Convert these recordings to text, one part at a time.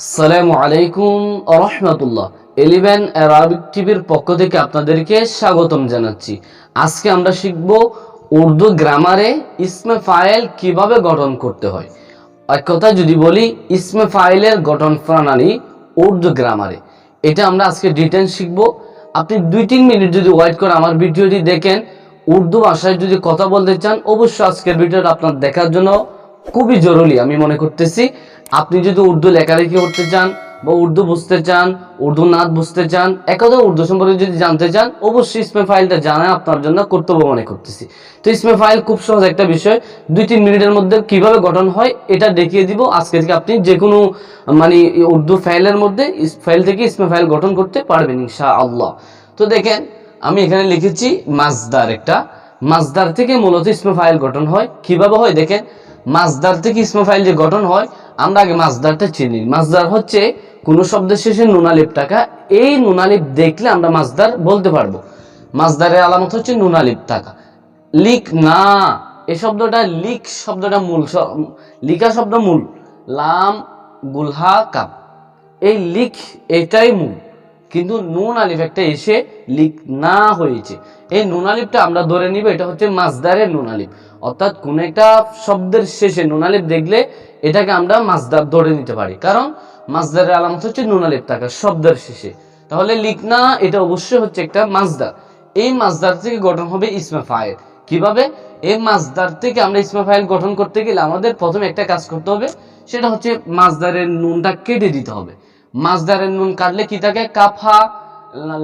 আসসালামু আলাইকুম রহমতুল্লাহ। Eleven Arabic টিভির পক্ষ থেকে আপনাদেরকে স্বাগতম জানাচ্ছি। আজকে আমরা শিখব উর্দু গ্রামারে ইসমে ফাইল কীভাবে গঠন করতে হয়। এক কথা যদি বলি, ইসমে ফাইলের গঠন প্রণালী উর্দু গ্রামারে। এটা আমরা আজকে ডিটেল শিখব। আপনি দুই তিন মিনিট যদি ওয়েট করে আমার ভিডিওটি দেখেন, উর্দু ভাষায় যদি কথা বলতে চান, অবশ্যই আজকের ভিডিওটা আপনার দেখার জন্য খুবই জরুরি, আমি মনে করতেছি। আপনি যদি উর্দু লেখালেখি করতে চান বা উর্দু বুঝতে চান, উর্দু নাচ বুঝতে চান একদা উর্দু সম্পর্কে যদি জানতে চান, অবশ্যই ইসমে ফাইলটা জানা আপনার জন্য কর্তব্য মনে করতেছি। তো ইসমে ফাইল খুব সহজ একটা বিষয় দুই তিন মিনিটের মধ্যে কীভাবে গঠন হয় এটা দেখিয়ে দিব। আজকে থেকে আপনি যে কোনো মানে উর্দু ফাইলের মধ্যে ফাইল থেকে ইসমে ফাইল গঠন করতে পারবেন ইনশা আল্লাহ তো দেখেন, আমি এখানে লিখেছি মাজদার একটা। মাজদার থেকে মূলত স্মে ফাইল গঠন হয়। কীভাবে হয় দেখেন মাজদার থেকে স্মে ফাইল যে গঠন হয় আমরা আগে মাজদারটা চিনি। মাজদার হচ্ছে কোনো শব্দের শেষে নুনালিপ টাকা। এই নুনালিপ দেখলে আমরা মাজদার বলতে পারব। মাজদারের আলামত হচ্ছে নুনালিপ টাকা। লিক না। এই শব্দটা লিক শব্দটা মূল লিকা শব্দ মূল। লাম, গুলহা, কাপ। এই লিখ এটাই মূল। কিন্তু নুন আলিফ একটা এসে লিক না হয়েছে। এই নুন আলিফটা আমরা ধরে নিব, এটা হচ্ছে মাজদারের নুন আলিফ। অর্থাৎ কোন একটা শব্দের শেষে নুন আলিফ দেখলে এটাকে আমরা মাজদার ধরে নিতে পারি। কারণ মাজদারের আলামত হচ্ছে নুন আলিফ থাকা শব্দের শেষে। তাহলে লিখ না, এটা অবশ্যই হচ্ছে একটা মাজদার। এই মাজদার থেকে গঠন হবে ইসমা ফাইল। কীভাবে? এই মাজদার থেকে আমরা ইসমা ফাইল গঠন করতে গেলে আমাদের প্রথমে একটা কাজ করতে হবে, সেটা হচ্ছে মাজদারের নুনটা কেটে দিতে হবে। মাজদারের নুন কাটলে কি থাকে? কাফ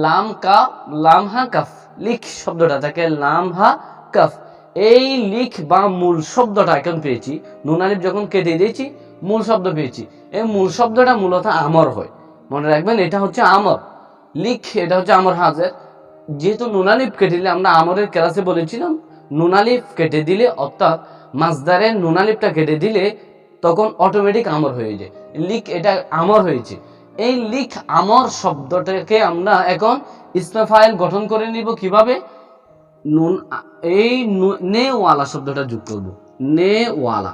লাম, কা, লাম, হা, কাফ। লিখ শব্দটা থাকে লাম, হা, কাফ। এই লিখ বা মূল শব্দটা এখন পেয়েছি। নুন আলিফ যখন কেটে দিয়েছি, মূল শব্দ পেয়েছি। এই মূল শব্দটা মূলত আমর হয়। মনে রাখবেন, এটা হচ্ছে আমর। লিখ, এটা হচ্ছে আমর হাজের। যেহেতু নুনালিফ কেটে দিলে আমরা আমরের ক্লাসে বলেছিলাম নুনালিফ কেটে দিলে, অর্থাৎ মাজদারের নুনালিফটা কেটে দিলে, তখন অটোমেটিক আমর হয়ে যায়। লিক এটা আমর হয়েছে। এই লিখ আমর শব্দটাকে আমরা এখন ইসমে গঠন করে নিব কীভাবে? নুন, এই নু- নে ওয়ালা শব্দটা যোগ করব। নে ওয়ালা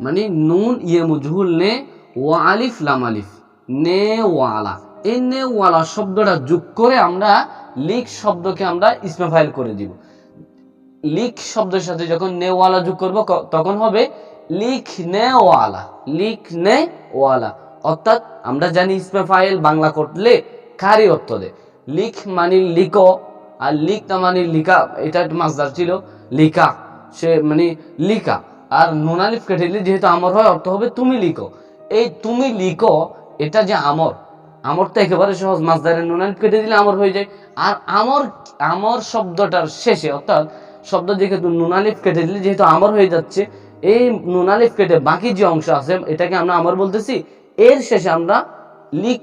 মানে নুন ইয়ে মুজহুল নে ওয়া আলিফ, লাম আলিফ। নে ওয়ালা, এই নে ওয়ালা শব্দটা যোগ করে আমরা লিক শব্দকে আমরা ইসমে করে দিব। লিক শব্দের সাথে যখন নেওয়ালা যোগ করব তখন হবে লিখ নেওয়ালা লিখ নে ওয়ালা। অর্থাৎ আমরা জানি ইসমে ফাইল বাংলা করলে কারি অর্থ দেয় লিখ মানে লিখো, আর লিখ না মানে লিখা, এটা একটা মাছদার ছিল, লিখা। সে মানে লিখা। আর নোনালিফ কেটে দিলে যেহেতু আমর হয়, অর্থ হবে তুমি লিখো। এই তুমি লিখো, এটা যে আমর আমরটা একেবারে সহজ মাছদারের নোনালিফ কেটে দিলে আমর হয়ে যায়। আর আমর আমর শব্দটার শেষে, অর্থাৎ শব্দ যেহেতু নোনালিফ কেটে দিলে যেহেতু আমর হয়ে যাচ্ছে, এই নোনালিফ কেটে বাকি যে অংশ আছে, এটাকে আমরা আমর বলতেছি এর শেষে আমরা লিক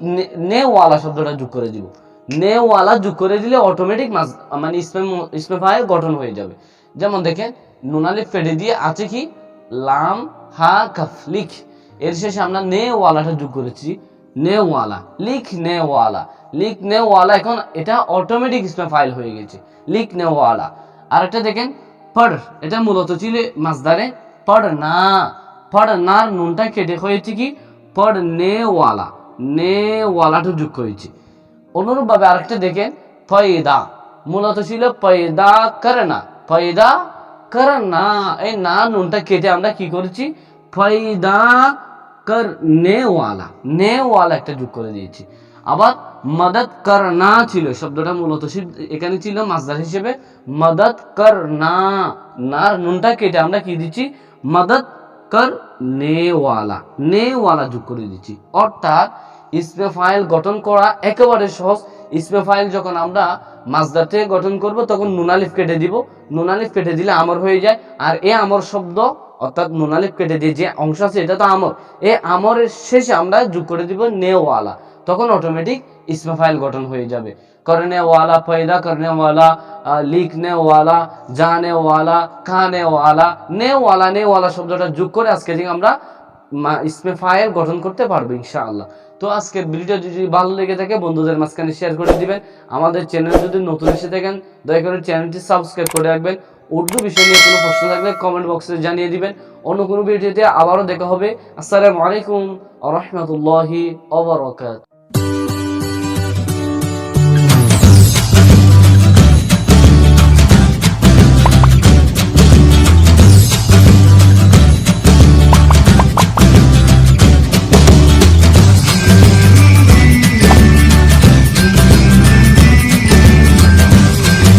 নেওয়ালা শব্দটা যোগ করে দিব। নেওয়ালা যোগ করে দিলে অটোমেটিক মানে ইসমে ইসমে গঠন হয়ে যাবে। যেমন দেখেন নুনালিফ কেটে দিয়ে আছে কি? লাম, হা, কাফ, লিখ। এর শেষে আমরা নেওয়ালাটা যোগ করেছি। নেওয়ালা, লিখ নেওয়ালা। লিখ নেওয়ালা এখন এটা অটোমেটিক ইসমে ফাইল হয়ে গেছে। লিখ নেওয়ালা। আর একটা দেখেন, পড়। এটা মূলত ছিল মাছদারে পড় না। পড় নার নুনটা কেটে হয়েছে কি? পড় নেওয়ালা, নেওয়ালাটা যোগ হয়েছে অনুরূপভাবে আরেকটা দেখেন, ফয়দা। মূলত ছিল পয়দা করে না পয়দা কর না এই না নুনটা কেটে আমরা কি করেছি? ফয়দা কর নেওয়ালা নেওয়ালা একটা যোগ করে দিয়েছি। আবার মদত কর না ছিল, শব্দটা মূলত এখানে ছিল মাসদার হিসেবে। মদত কর না নার নুনটা কেটে আমরা কি দিচ্ছি? মদত কর নেওয়ালা নেওয়ালা যোগ করে দিচ্ছি। অর্থাৎ ইসমে ফাইল গঠন করা একেবারে সহজ। ইসমে ফাইল যখন আমরা মাঝদাতে গঠন করব, তখন নুনালিফ কেটে দিব। নুনালিফ কেটে দিলে আমর হয়ে যায়। আর এ আমর শব্দ, অর্থাৎ নুনালিফ কেটে দিয়ে যে অংশ আছে, এটা তো আমর। এ আমরের শেষে আমরা যোগ করে দিব নেওয়ালা। তখন অটোমেটিক ইসমা ফাইল গঠন হয়ে যাবে। করনে ওয়ালা পয়দা করনে ওয়ালা লিখনে ওয়ালা, জানে ওয়ালা খানে ওয়ালা, নে ওয়ালা নে ওয়ালা শব্দটা যোগ করে আজকে যে আমরা ইসমে ফাইল গঠন করতে পারব ইনশাআল্লাহ। তো আজকের ভিডিওটা যদি ভালো লেগে থাকে, বন্ধুদের মাঝখানে শেয়ার করে দিবেন। আমাদের চ্যানেল যদি নতুন এসে থাকেন, দয়া করে চ্যানেলটি সাবস্ক্রাইব করে রাখবেন। উর্দু বিষয় নিয়ে কোনো প্রশ্ন থাকলে কমেন্ট বক্সে জানিয়ে দিবেন। অন্য কোনো ভিডিওতে আবারও দেখা হবে। আসসালামু আলাইকুম রহমতুল্লাহি রহমতুল্লাহি Thank you.